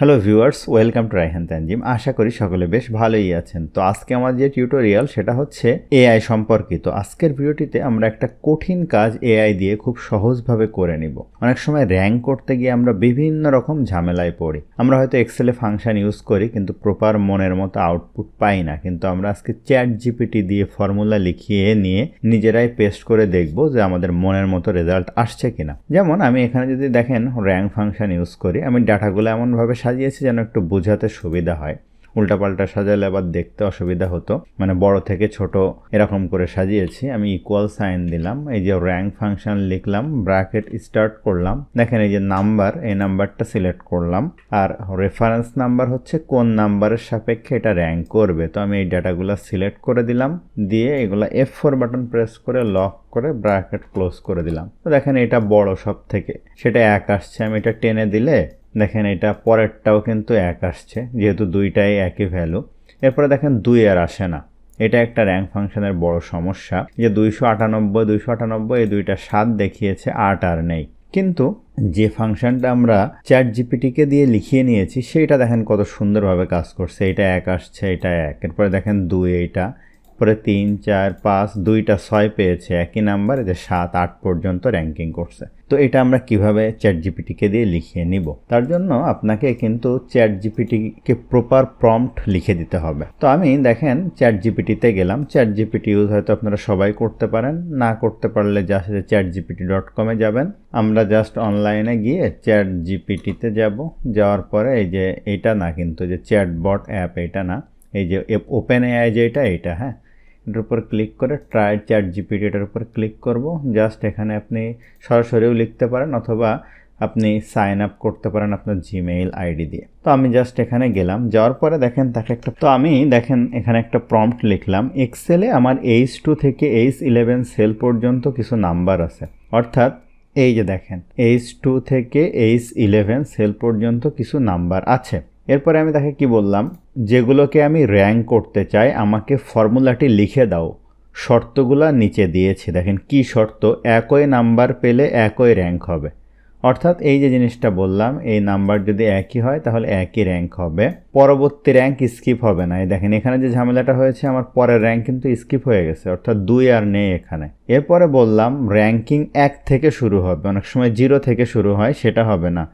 Hello viewers welcome to Raihan Tanjim আশা করি সকলে বেশ ভালোই আছেন। তো আজকে আমার যে টিউটোরিয়াল সেটা হচ্ছে এআই সম্পর্কিত। আজকের ভিডিওটিতে আমরা একটা কঠিন কাজ এআই দিয়ে খুব সহজভাবে করে নিব। অনেক সময় র্যাঙ্ক করতে গিয়ে আমরা বিভিন্ন রকম ঝামেলায় পড়ি। আমরা হয়তো এক্সেলে ফাংশন ইউজ করি, কিন্তু প্রপার মনের মতো আউটপুট পাই না। কিন্তু আমরা আজকে চ্যাট জিপিটি দিয়ে ফর্মুলা লিখিয়ে নিয়ে নিজেরাই পেস্ট করে দেখব যে আমাদের মনের মতো রেজাল্ট আসছে কিনা। যেমন আমি এখানে যদি দেখেন র্যাঙ্ক ফাংশন ইউজ করি, আমি ডাটাগুলো এমনভাবে সাজিয়েছি যেন একটু বোঝাতে সুবিধা হয়। উল্টাপাল্টা সাজালে আবার দেখতে অসুবিধা হতো। মানে বড় থেকে ছোট এরকম করে সাজিয়েছি। আমি ইকুয়াল সাইন দিলাম। এই যে র্যাঙ্ক ফাংশন লিখলাম ব্র্যাকেট স্টার্ট করলাম। দেখেন এই যে নাম্বার এই নাম্বারটা সিলেক্ট করলাম। আর রেফারেন্স নাম্বার হচ্ছে কোন নাম্বারের সাপেক্ষে এটা র্যাঙ্ক করবে। তো আমি এই ডাটাগুলো সিলেক্ট করে দিলাম। দিয়ে এগুলো এফ ফোর বাটন প্রেস করে লক করে ব্র্যাকেট ক্লোজ করে দিলাম। তো দেখেন এটা বড় সব থেকে সেটা এক আসছে। আমি এটা টেনে দিলে দেখেন এটা পরেরটাও কিন্তু এক আসছে, যেহেতু দুইটাই একই ভ্যালু এরপরে দেখেন দুই আর আসে না। এটা একটা র্যাঙ্ক ফাংশনের বড় সমস্যা যে দুইশো আটানব্বই দুইশো আটানব্বই এই দুইটা সাত দেখিয়েছে, আট আর নেই। কিন্তু যে ফাংশনটা আমরা চ্যাট জিপিটিকে দিয়ে লিখিয়ে নিয়েছি, সেইটা দেখেন কত সুন্দরভাবে কাজ করছে। এটা এক আসছে, এটা এক। এরপরে দেখেন দুই, এইটা। পরে তিন, চার, পাঁচ, দুইটা ছয় পেয়েছে। একই নাম্বার যে সাত, আট পর্যন্ত র্যাঙ্কিং করছে। তো এটা আমরা কীভাবে চ্যাট জিপিটিকে দিয়ে লিখিয়ে নিব? তার জন্য আপনাকে কিন্তু চ্যাট জিপিটিকে প্রপার প্রম্পট লিখে দিতে হবে। তো আমি দেখেন চ্যাট জিপিটিতে গেলাম। চ্যাট জিপিটি ইউজ হয়তো আপনারা সবাই করতে পারেন। না করতে পারলে জাস্ট চ্যাট জিপিটি ডট কমে যাবেন। আমরা জাস্ট অনলাইনে গিয়ে চ্যাট জিপিটিতে যাব। যাওয়ার পরে এই যে এটা না কিন্তু, যে চ্যাট বট অ্যাপ এটা না। এই যে ওপেন এআই যেটা, এটা হ্যাঁ? এটার উপর ক্লিক করে ট্রাই চ্যাট জিপিটি এটার উপর ক্লিক করব। জাস্ট এখানে আপনি সরাসরিও লিখতে পারেন অথবা আপনি সাইন আপ করতে পারেন আপনার জিমেইল আইডি দিয়ে। তো আমি জাস্ট এখানে গেলাম, যাওয়ার পরে দেখেন তাকে একটা, তো আমি দেখেন এখানে একটা প্রম্পট লিখলাম এক্সেলে আমার এইচ টু থেকে এইচ ইলেভেন সেল পর্যন্ত কিছু নাম্বার আছে। অর্থাৎ এই যে দেখেন এইচ টু থেকে এইচ ইলেভেন সেল পর্যন্ত কিছু নাম্বার আছে। এরপরে আমি তাকে কি বললাম? যেগুলোকে আমি র্যাঙ্ক করতে চাই, আমাকে ফর্মুলাটি লিখে দাও। শর্তগুলো নিচে দিয়েছি। দেখেন কি শর্ত? একই নাম্বার পেলে একই র্যাঙ্ক হবে। অর্থাৎ এই যে জিনিসটা বললাম, এই নাম্বার যদি একই হয়, তাহলে একই র্যাঙ্ক হবে। পরবর্তী র্যাঙ্ক স্কিপ হবে না। এই দেখেন, এখানে যে ঝামেলাটা হয়েছে, আমার পরের র্যাঙ্ক কিন্তু স্কিপ হয়ে গেছে। অর্থাৎ দুই আর নেই এখানে। এরপরে বললাম র্যাঙ্কিং এক থেকে শুরু হবে। অনেক সময় জিরো থেকে শুরু হয়, সেটা হবে না।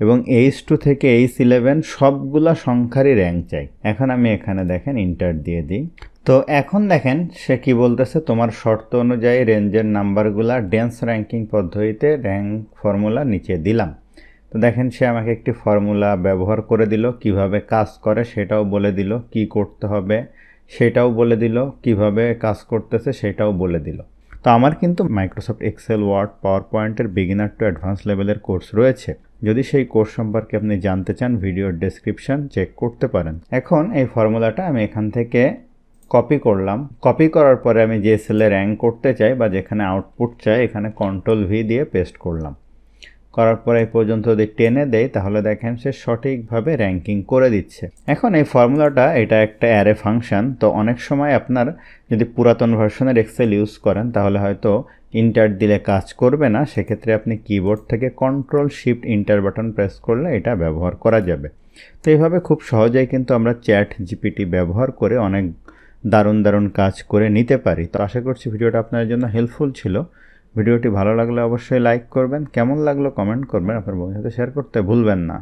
এবং এইচ টু থেকে এইচ ইলেভেন সবগুলা সংখ্যারই র্যাঙ্ক চাই। এখন আমি এখানে দেখেন ইন্টার দিয়ে দিই। তো এখন দেখেন সে কি বলতেছে, তোমার শর্ত অনুযায়ী রেঞ্জের নাম্বারগুলা ডেন্স র্যাঙ্কিং পদ্ধতিতে র্যাঙ্ক ফর্মুলা নিচে দিলাম। তো দেখেন সে আমাকে একটি ফর্মুলা ব্যবহার করে দিল, কীভাবে কাজ করে সেটাও বলে দিল, কি করতে হবে সেটাও বলে দিল, কীভাবে কাজ করতেছে সেটাও বলে দিল। তো আমার কিন্তু মাইক্রোসফট এক্সেল ওয়ার্ড পাওয়ার পয়েন্টের বিগিনার টু অ্যাডভান্স লেভেলের কোর্স রয়েছে। যদি সেই কোর্স সম্পর্কে আপনি জানতে চান, ভিডিওর ডেসক্রিপশান চেক করতে পারেন। এখন এই ফর্মুলাটা আমি এখান থেকে কপি করলাম। কপি করার পরে আমি যে সেলে র্যাঙ্ক করতে চাই বা যেখানে আউটপুট চাই, এখানে কন্ট্রোল ভি দিয়ে পেস্ট করলাম। করার পরে এই পর্যন্ত যদি টেনে দেয় তাহলে দেখেন সে সঠিকভাবে র্যাঙ্কিং করে দিচ্ছে। এখন এই ফর্মুলাটা, এটা একটা অ্যারে ফাংশন তো অনেক সময় আপনার যদি পুরাতন ভার্সনের এক্সেল ইউজ করেন, তাহলে হয়তো ইন্টার দিলে কাজ করবে না, সেক্ষেত্রে আপনি কিবোর্ড থেকে control shift enter button press করলে এটা ব্যবহার করা যাবে। তো এইভাবে খুব সহজেই কিন্তু আমরা চ্যাট জিপিটি ব্যবহার করে অনেক দারুণ দারুণ কাজ করে নিতে পারি। তো আশা করছি ভিডিওটা আপনার জন্য হেল্পফুল ছিল। ভিডিওটি ভালো লাগলে অবশ্যই লাইক করবেন। কেমন লাগল কমেন্ট করবেন আপনার বন্ধুদের সাথে শেয়ার করতে ভুলবেন না।